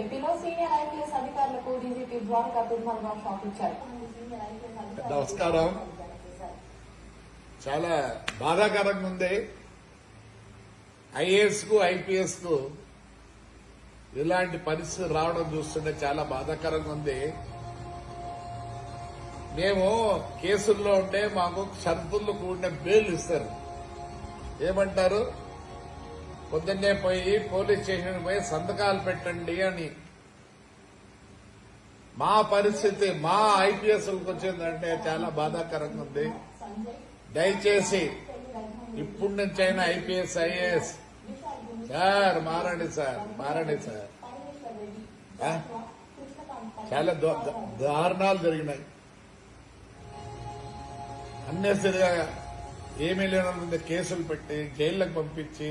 ఏపీలో senior IPS అధికారులకు DGP Dwaraka Tirumala Rao shock ఇచ్చారు. నమస్కారం. చాలా బాధాకరంగా ఉంది. ఐఏఎస్కు ఐపీఎస్కు ఇలాంటి పరిస్థితి రావడం చూస్తుంటే చాలా బాధాకరంగా ఉంది. మేము కేసుల్లో ఉంటే మాకు షరతుల్లో కూడిన బెయిల్ ఇస్తారు. ఏమంటారు? పొద్దున్నే పోయి పోలీస్ స్టేషన్ పోయి సంతకాలు పెట్టండి అని. మా పరిస్థితి మా ఐపీఎస్లకు వచ్చిందంటే చాలా బాధాకరంగా ఉంది. దయచేసి ఇప్పటి నుంచైనా ఐపీఎస్ ఐఏఎస్. సార్ మారండి సార్ మారండి సార్. చాలా దారుణాలు జరిగినాయి. అన్నెసరిగా ఏమీ లేని కేసులు పెట్టి జైళ్ళకు పంపించి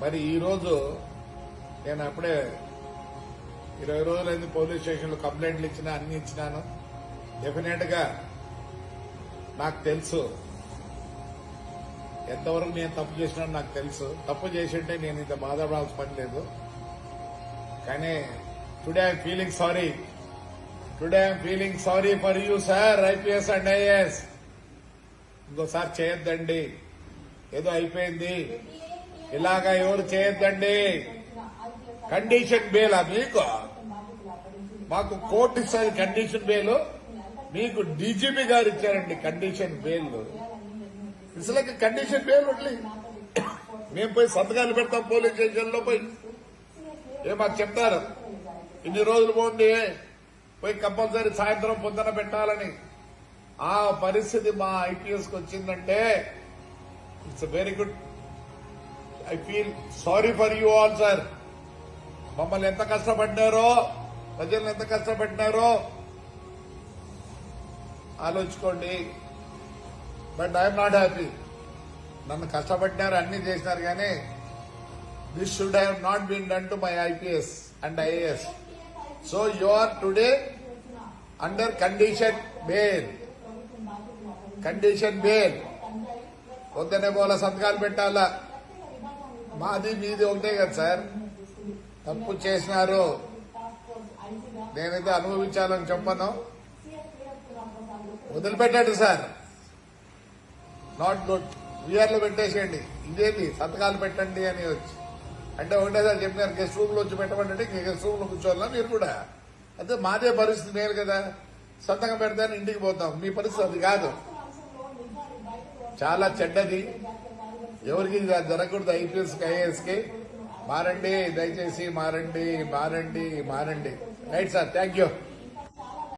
మరి ఈరోజు నేను అప్పుడే ఇరవై రోజులైంది పోలీస్ స్టేషన్లో కంప్లైంట్లు ఇచ్చినా అన్ని ఇచ్చినాను. డెఫినెట్గా నాకు తెలుసు. ఎంతవరకు నేను తప్పు చేసినా నాకు తెలుసు. తప్పు చేసింటే నేను ఇంత బాధపడాల్సిన పని లేదు. కానీ today I'm feeling sorry. Today I'm feeling sorry for you sir IPS and IAS. ఇంకోసారి చేయొద్దండి. ఏదో అయిపోయింది. ఇలాగా ఎవరు చేయొద్దండి. కండిషన్ బేలా మీకు? మాకు కోర్టు ఇస్తుంది కండిషన్ బెయిల్ మీకు డీజీపీ గారు ఇచ్చారండి కండిషన్ బెయిల్ ఇసులకి కండిషన్ బెయిల్ ఉండి మేము పోయి సంతకాలు పెడతాం పోలీస్ స్టేషన్లో పోయి. ఏ మాకు చెప్తారు? ఇన్ని రోజులు పోండి. పోయి కంపల్సరీ సాయంత్రం పొద్దున పెట్టాలని. ఆ పరిస్థితి మా ఐపీఎస్కి వచ్చిందంటే it's very good I feel sorry for you all sir మమ్మల్ని ఎంత కష్టపడ్డారో ప్రజలను ఎంత కష్టపడ్డారో ఆలోచుకోండి బట్ ఐఎమ్ నాట్ హ్యాపీ నన్ను కష్టపడ్డారు అన్ని చేసినారు కానీ this should have not been done to my IPS and IAS so you are today under condition bail condition bail పొద్దునే పోల సంతకాలు పెట్టాలా? మాది మీది ఒకటే కదా సార్. తప్పు చేసినారు. నేనైతే అనుభవించాలని చెప్పను. వదిలిపెట్టాడు సార్. Not good. లో పెట్టేసేయండి. ఇదేంటి సంతకాలు పెట్టండి అని వచ్చి. అంటే ఒకటే సార్ చెప్పినారు గెస్ట్ రూమ్లో వచ్చి పెట్టమంటే గెస్ట్ రూమ్లో కూర్చోవాలా మీరు కూడా? అదే మాదే పరిస్థితి మేలు కదా. సంతకం పెడతాను ఇంటికి పోతాం. మీ పరిస్థితి అది కాదు. చాలా చెడ్డది. ఎవరికి జరగకూడదు ఐపీఎస్ ఐఏఎస్కి మారండి దయచేసి మారండి మారండి మారండి. Right sir thank you.